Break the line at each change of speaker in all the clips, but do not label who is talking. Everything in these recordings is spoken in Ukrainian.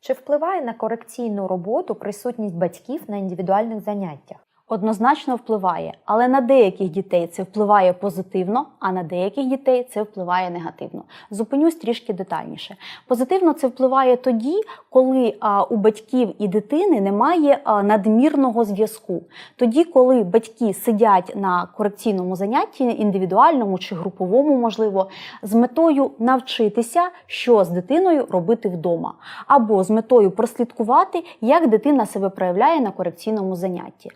Чи впливає на корекційну роботу присутність батьків на індивідуальних заняттях?
Однозначно впливає, але на деяких дітей це впливає позитивно, а на деяких дітей це впливає негативно. Зупинюсь трішки детальніше. Позитивно це впливає тоді, коли у батьків і дитини немає надмірного зв'язку. Тоді, коли батьки сидять на корекційному занятті, індивідуальному чи груповому, можливо, з метою навчитися, що з дитиною робити вдома, або з метою прослідкувати, як дитина себе проявляє на корекційному занятті.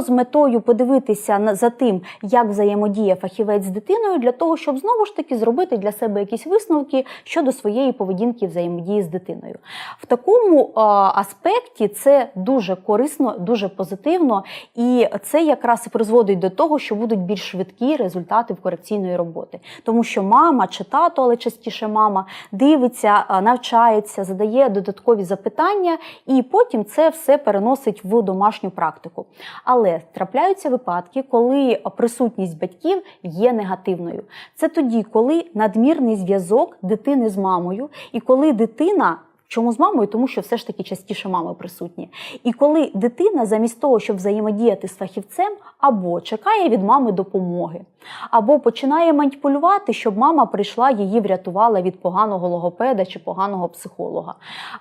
З метою подивитися за тим, як взаємодіє фахівець з дитиною, для того, щоб знову ж таки зробити для себе якісь висновки щодо своєї поведінки взаємодії з дитиною. В такому аспекті це дуже корисно, дуже позитивно, і це якраз і призводить до того, що будуть більш швидкі результати в корекційної роботи, тому що мама чи тато, але частіше мама дивиться, навчається, задає додаткові запитання, і потім це все переносить в домашню практику. Але трапляються випадки, коли присутність батьків є негативною. Це тоді, коли надмірний зв'язок дитини з мамою, і коли дитина. Чому з мамою? Тому що все ж таки частіше мами присутні. І коли дитина, замість того, щоб взаємодіяти з фахівцем, або чекає від мами допомоги, або починає маніпулювати, щоб мама прийшла, її врятувала від поганого логопеда чи поганого психолога,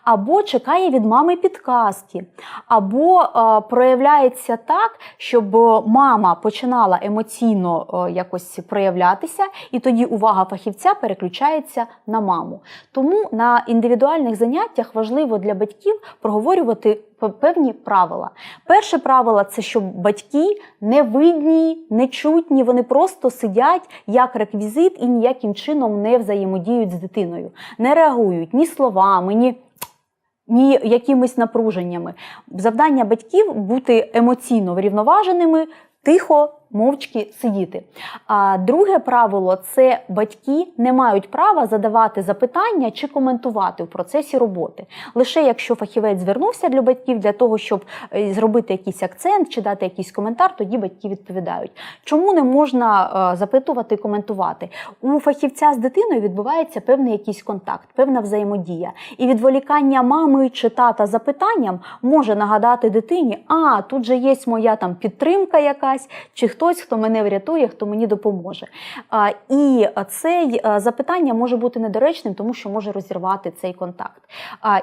або чекає від мами підказки, або е, проявляється так, щоб мама починала емоційно е, якось проявлятися, і тоді увага фахівця переключається на маму. Тому на індивідуальних заняттях важливо для батьків проговорювати певні правила. Перше правило це щоб батьки не видні, не чутні, вони просто сидять як реквізит і ніяким чином не взаємодіють з дитиною, не реагують ні словами, ні. Ні якимись напруженнями. Завдання батьків бути емоційно врівноваженими, тихо, мовчки сидіти. А друге правило це батьки не мають права задавати запитання чи коментувати в процесі роботи. Лише якщо фахівець звернувся для батьків для того, щоб е, зробити якийсь акцент чи дати якийсь коментар, тоді батьки відповідають. Чому не можна е, запитувати, коментувати? У фахівця з дитиною відбувається певний якийсь контакт, певна взаємодія. І відволікання мами чи тата запитанням може нагадати дитині: а тут же є моя там підтримка якась, чи хтось, хто мене врятує, хто мені допоможе. І це е, запитання може бути недоречним, тому що може розірвати цей контакт.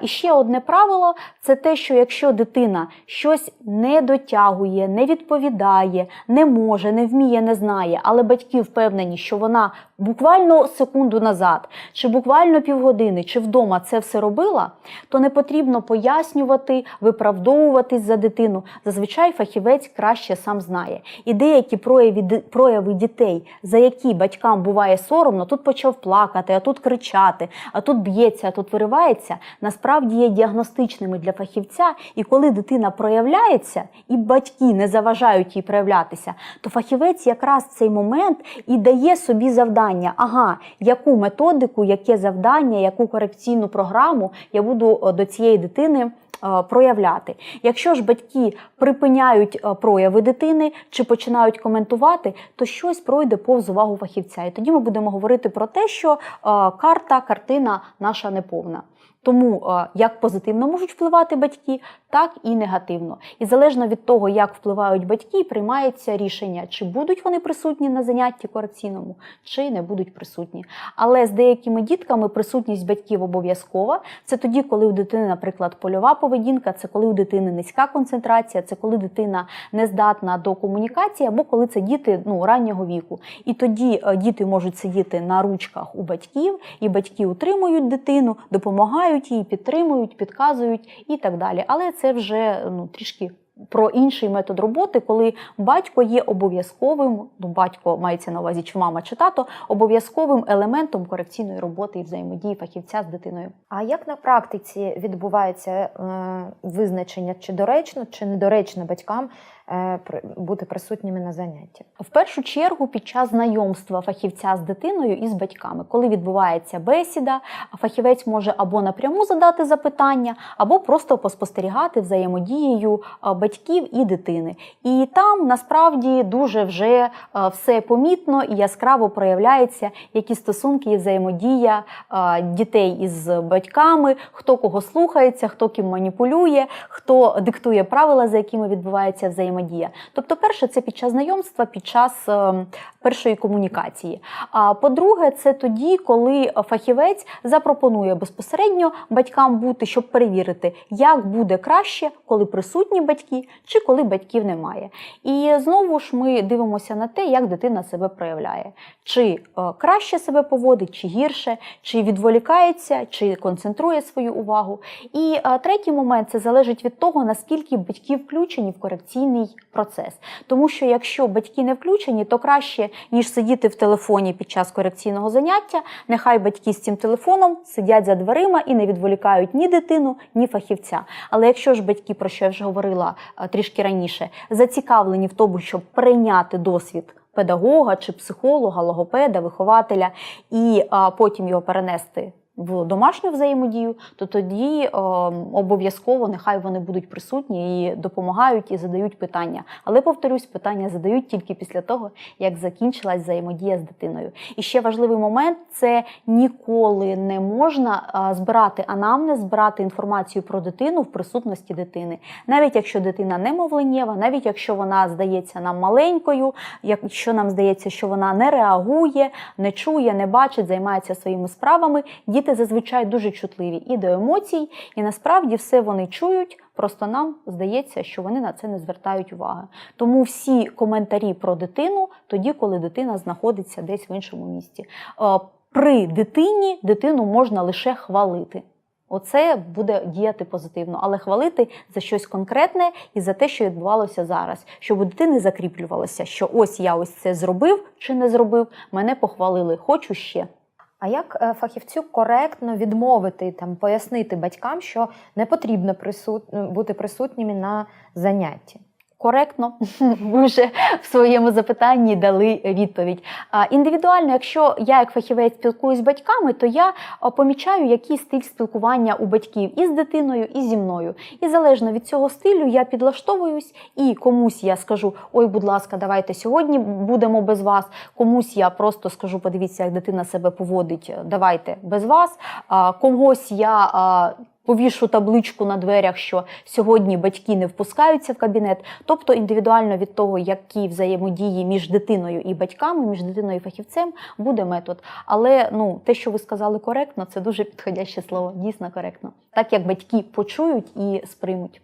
І ще одне правило це те, що якщо дитина щось не дотягує, не відповідає, не може, не вміє, не знає, але батьки впевнені, що вона буквально секунду назад, чи буквально півгодини, чи вдома це все робила, то не потрібно пояснювати, виправдовуватись за дитину. Зазвичай фахівець краще сам знає. І деякі прояви, прояви дітей, за які батькам буває соромно, тут почав плакати, а тут кричати, а тут б'ється, а тут виривається, насправді є діагностичними для фахівця. І коли дитина проявляється, і батьки не заважають їй проявлятися, то фахівець якраз в цей момент і дає собі завдання: ага, яку методику, яке завдання, яку корекційну програму я буду е, до цієї дитини. Е, Проявляти, якщо ж батьки припиняють е, прояви дитини чи починають коментувати, то щось пройде повз увагу фахівця. І тоді ми будемо говорити про те, що е, карта, картина наша неповна. Тому е, як позитивно можуть впливати батьки, так і негативно. І залежно від того, як впливають батьки, приймається рішення, чи будуть вони присутні на занятті корекційному, чи не будуть присутні. Але з деякими дітками присутність батьків обов'язкова. Це тоді, коли у дитини, наприклад, польова поведінка, це коли у дитини низька концентрація, це коли дитина не здатна до комунікації, або коли це діти ну, раннього віку. І тоді е, діти можуть сидіти на ручках у батьків, і батьки утримують дитину, допомагають їй, підтримують, підказують і так далі. Але це вже ну, трішки. Про інший метод роботи, коли батько є обов'язковим, ну батько мається на увазі, чи мама, чи тато, обов'язковим елементом корекційної роботи і взаємодії фахівця з дитиною.
А як на практиці відбувається е, визначення, чи доречно, чи недоречно батькам бути присутніми на занятті?
В першу чергу під час знайомства фахівця з дитиною і з батьками, коли відбувається бесіда, фахівець може або напряму задати запитання, або просто поспостерігати взаємодією батьків і дитини. І там насправді дуже вже все помітно і яскраво проявляється, які стосунки і взаємодія дітей із батьками, хто кого слухається, хто ким маніпулює, хто диктує правила, за якими відбувається взаємодія. Тобто, перше, це під час знайомства, під час е, першої комунікації. А по-друге, це тоді, коли фахівець запропонує безпосередньо батькам бути, щоб перевірити, як буде краще, коли присутні батьки, чи коли батьків немає. І знову ж ми дивимося на те, як дитина себе проявляє, чи е, краще себе поводить, чи гірше, чи відволікається, чи концентрує свою увагу. І е, третій момент це залежить від того, наскільки батьки включені в корекційний процес. Тому що якщо батьки не включені, то краще, ніж сидіти в телефоні під час корекційного заняття, нехай батьки з цим телефоном сидять за дверима і не відволікають ні дитину, ні фахівця. Але якщо ж батьки, про що я вже говорила е, трішки раніше, зацікавлені в тому, щоб прийняти досвід. Педагога чи психолога, логопеда, вихователя, і а, потім його перенести в домашню взаємодію, то тоді е, обов'язково нехай вони будуть присутні і допомагають і задають питання. Але повторюсь, питання задають тільки після того, як закінчилась взаємодія з дитиною. І ще важливий момент це ніколи не можна е, збирати анамнез, збирати інформацію про дитину в присутності дитини, навіть якщо дитина немовленєва, навіть якщо вона здається нам маленькою, якщо нам здається, що вона не реагує, не чує, не бачить, займається своїми справами. Діти зазвичай дуже чутливі і до емоцій, і насправді все вони чують. Просто нам здається, що вони на це не звертають уваги. Тому всі коментарі про дитину тоді, коли дитина знаходиться десь в іншому місці. Е, При дитині дитину можна лише хвалити. Оце буде діяти позитивно, але хвалити за щось конкретне і за те, що відбувалося зараз, щоб у дитини закріплювалося, що ось я ось це зробив чи не зробив, мене похвалили, хочу ще.
А як е, фахівцю коректно відмовити там пояснити батькам, що не потрібно присут... бути присутніми на занятті?
Коректно, ви вже в своєму запитанні дали відповідь. А, Індивідуально, якщо я як фахівець спілкуюсь з батьками, то я помічаю, який стиль спілкування у батьків і з дитиною, і зі мною. І залежно від цього стилю я підлаштовуюсь і комусь я скажу: ой, будь ласка, давайте сьогодні будемо без вас. Комусь я просто скажу, подивіться, як дитина себе поводить, давайте без вас. А, Когось я. а, Повішу табличку на дверях, що сьогодні батьки не впускаються в кабінет, тобто індивідуально від того, які взаємодії між дитиною і батьками, між дитиною і фахівцем, буде метод. Але ну те, що ви сказали коректно, це дуже підходяще слово, дійсно коректно, так як батьки почують і сприймуть.